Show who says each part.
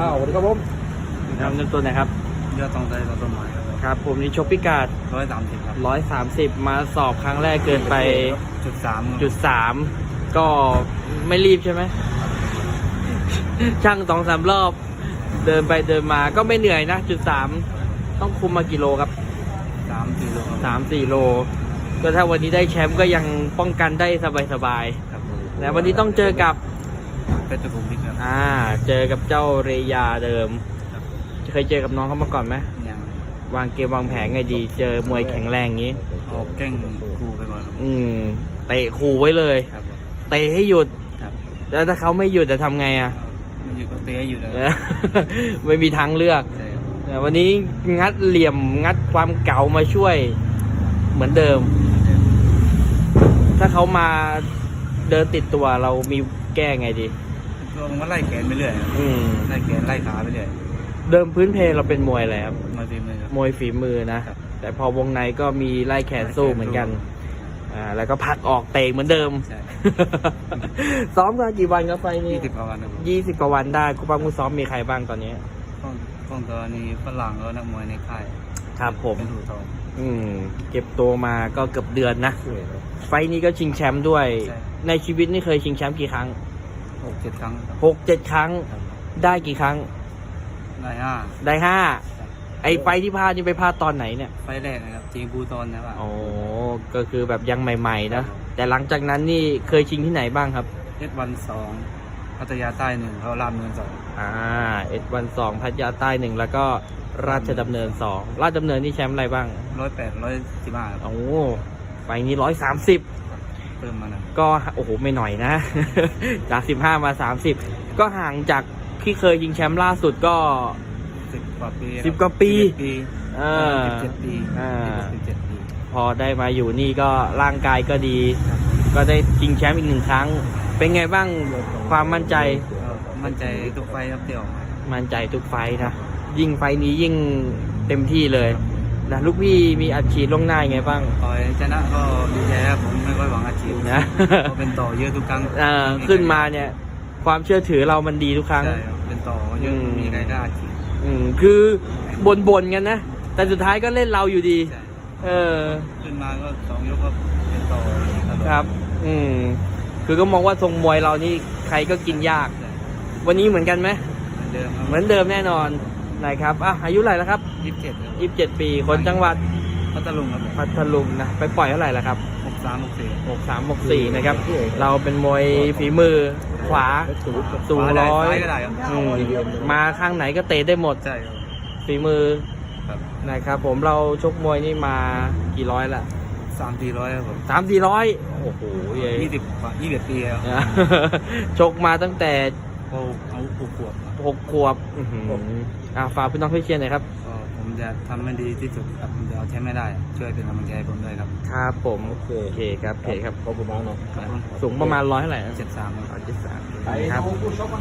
Speaker 1: อ้าวสวัสดีครับผม
Speaker 2: นำเริ่มต้นนะครับ
Speaker 3: ยอดตองใจเราต้นไม้ครับ
Speaker 2: ครับ ผมนี่ชกพิกัด
Speaker 3: ร้อยสามสิบครับ
Speaker 2: 130มาสอบครั้งแรกเกินไป
Speaker 3: จุดสาม
Speaker 2: จุดสามก็ไม่รีบใช่ไหมช่างสองสามรอบ เดินไปเดินมาก็ไม่เหนื่อยนะจุดสามต้องคุมมากี่โลครับ
Speaker 3: สามสี่โลครับ
Speaker 2: สามสี่โล ก็ถ้าวันนี้ได้แชมป์ก็ยังป้องกันได้สบาย
Speaker 3: ครับ
Speaker 2: ๆแล้ววันนี้ต้องเจอกับ
Speaker 3: เพชรภูมิครับ
Speaker 2: อ่า เจอกับเจ้าเรยาเดิม
Speaker 3: ครับ
Speaker 2: เคยเจอกับน้องเขามาก่อนไหม
Speaker 3: อย่าง
Speaker 2: วางเกมวางแผนไงดี เจอมวยแข็งแรงอย่างนี้
Speaker 3: ออกแกล้งครูไปก่อนครับ
Speaker 2: อืมเตะขู่ไว้เลย
Speaker 3: ครับ
Speaker 2: เตะให้หยุด
Speaker 3: ครับ
Speaker 2: แล้วถ้าเขาไม่หยุดจะทำไงอะ
Speaker 3: มันอยู่ก็เตะอยู่แล้ว
Speaker 2: เออไม่มีทางเลือก
Speaker 3: ใช่ครับ
Speaker 2: แต่วันนี้งัดเหลี่ยมงัดความเก่ามาช่วย เหมือนเดิม ถ้าเขามาเดินติดตัวเรามี แก้ไงดี
Speaker 3: ก็มันก็ไล่แขนไปเรื่อยครับ
Speaker 2: อืม
Speaker 3: ไล่แขนไล่ขาไปเรื่อย
Speaker 2: เดิมพื้นเพเราเป็นมวยอะไรครับ
Speaker 3: มาทีมือครับ
Speaker 2: มวยฝีมือนะ
Speaker 3: ครับ
Speaker 2: แต่พอวงในก็มีไล่แขนสู้เหมือนกันอ่าแล้วก็พักออกเตะเหมือนเดิม
Speaker 3: ใช่
Speaker 2: ซ้อมกันกี่วันครับไฟล์นี้
Speaker 3: ยี่สิบกว่าวันครับผม
Speaker 2: ยี่สิบกว่าวันได้คูปังคูซ้อมมีใครบ้างตอนนี้
Speaker 3: ข้องข้องตอนนี้ฝรั่งแล้วนักมวยในค่าย
Speaker 2: ครับผม
Speaker 3: เป็นถูทอง
Speaker 2: อืม เก็บตัวมาก็เกือบเดือนนะไฟล์นี้ก็ชิงแชมป์ด้วย
Speaker 3: ใช่
Speaker 2: ในชีวิตนี่เคยชิงแชมป์กี่ครั้ง
Speaker 3: หกเจ็ดครั้งครับ
Speaker 2: หกเจ็ดครั้ง
Speaker 3: ครับ
Speaker 2: ได้กี่ครั้ง
Speaker 3: ได้ห้า
Speaker 2: ได้ห้า
Speaker 3: ครับ
Speaker 2: ไอไฟล์ที่พลาดนี่ไปพลาดตอนไหนเนี่ย
Speaker 3: ไฟล์แรกนะครับทีมภูตอนนะครับ
Speaker 2: โอ้ก็คือแบบยังใหม่ๆนะ แต่หลังจากนั้นนี่เคยชิงที่ไหนบ้างครับ
Speaker 3: เอสวันสองพัทยาใต้หนึ่งเขารามเนินสอง
Speaker 2: อ่าเอ็ดวันสองพัทยาใต้หนึ่งแล้วก็ราชดำเนินสองราชดำเนินนี่แชมป์อะไรบ้าง
Speaker 3: ร้อยแปดร้อยสิบห้า
Speaker 2: โอ้ไฟล์นี้ร้อยสามสิบ
Speaker 3: เพิ่มมาหน่อย
Speaker 2: ก็โอ้โหไม่หน่อยนะ จากสิบห้ามาสามสิบก็ห่างจากที่เคยยิงแชมป์ล่าสุดก็
Speaker 3: สิบกว่าปี
Speaker 2: สิบกว่าปี
Speaker 3: สิบปี
Speaker 2: เออ
Speaker 3: สิบเจ็ดปี
Speaker 2: อ่า
Speaker 3: สิบเจ็ดปี
Speaker 2: พอได้มาอยู่นี่ก็ร่างกายก็ดี ก็ได้ชิงแชมป์อีกหนึ่งครั้ง เป็นไงบ้างความมั่นใจ
Speaker 3: ก็ มั่นใจทุกไฟล์ครับเดี่ยว
Speaker 2: มั่นใจทุกไฟท์นะ ยิ่งไฟท์นี้ยิ่งเต็มที่เลยนะลูกพี่มีอัดฉีดลวงหน้ายังไงบ้าง
Speaker 3: ต่อยชนะก็ดีใจครับผมไม่ค่อยหวังอาชีพ
Speaker 2: นะ
Speaker 3: เพราะเป็นต่อเยอะทุกครั้ง
Speaker 2: เอ่อขึ้นมาเนี่ย ความเชื่อถือเรามันดีทุกครั้ง
Speaker 3: ใช่ครับเป็นต่อเยอะ
Speaker 2: อืม
Speaker 3: มีใครกล้าอาชีพ
Speaker 2: อืมคือบนบนๆกันนะ แต่สุดท้ายก็เล่นเราอยู่ดี
Speaker 3: ใช่
Speaker 2: เออ
Speaker 3: ขึ้นมาก็สองยกก็เป็นต่อตลอด
Speaker 2: ครับ อืมคือก็มองว่าทรงมวยเรานี่ใครก็กินยาก
Speaker 3: ใช่
Speaker 2: วันนี้เหมือนกันไหม
Speaker 3: เหมือนเดิมครับ
Speaker 2: เหมือนเดิมแน่นอนนะครับอะอายุเท่าไหร่แล้วครับ
Speaker 3: ยี่สิบเจ็ดครับ
Speaker 2: ยี่สิบเจ็ดปีคนจังหวัด
Speaker 3: พัทลุงครับ
Speaker 2: พัทลุงนะไปปล่อยเท่าไหร่แล้วครับ
Speaker 3: หกสามหกสี่
Speaker 2: หกสามหกสี่นะครับเราเป็นมวยฝีมือขวาสูง
Speaker 3: ขวาได้
Speaker 2: ร้อย
Speaker 3: ซ้ายก็ได้ครับ
Speaker 2: อืมมาข้างไหนก็เตะได้หมด
Speaker 3: ใช่ครับ
Speaker 2: ฝีมือ
Speaker 3: ครับ
Speaker 2: นะครับผมเราชกมวยนี่มากี่ร้อยละ
Speaker 3: สามสี่ร้อยครับผม
Speaker 2: สามสี่ร้อยโอ้โหเย้
Speaker 3: ยี่สิบกว่ายี่สิบปีแล้ว
Speaker 2: นะชกมาตั้งแต่
Speaker 3: โอ้เอาหกขวบ
Speaker 2: หกขวบอื้อหืออะฝากพี่น้องเพื่อนเชียร์หน่อยครับ
Speaker 3: ก็ผมจะทำให้ดีที่สุดครับผมจะเอาแชมป์ไม่ได้ ช่วยเป็นกำลังใจให้ผมด้วยครับ
Speaker 2: ครับผม โอเคครับโอเคครับ
Speaker 1: ขอบคุณมากเนาะ
Speaker 3: ขอบคุณ
Speaker 2: สูงประมาณร้อยเท่าไหร่นะ
Speaker 3: เจ็ดสาม
Speaker 2: ร้อยเจ็ดสาม
Speaker 1: ไป
Speaker 2: ครับ
Speaker 1: น้องผู้ชกกัน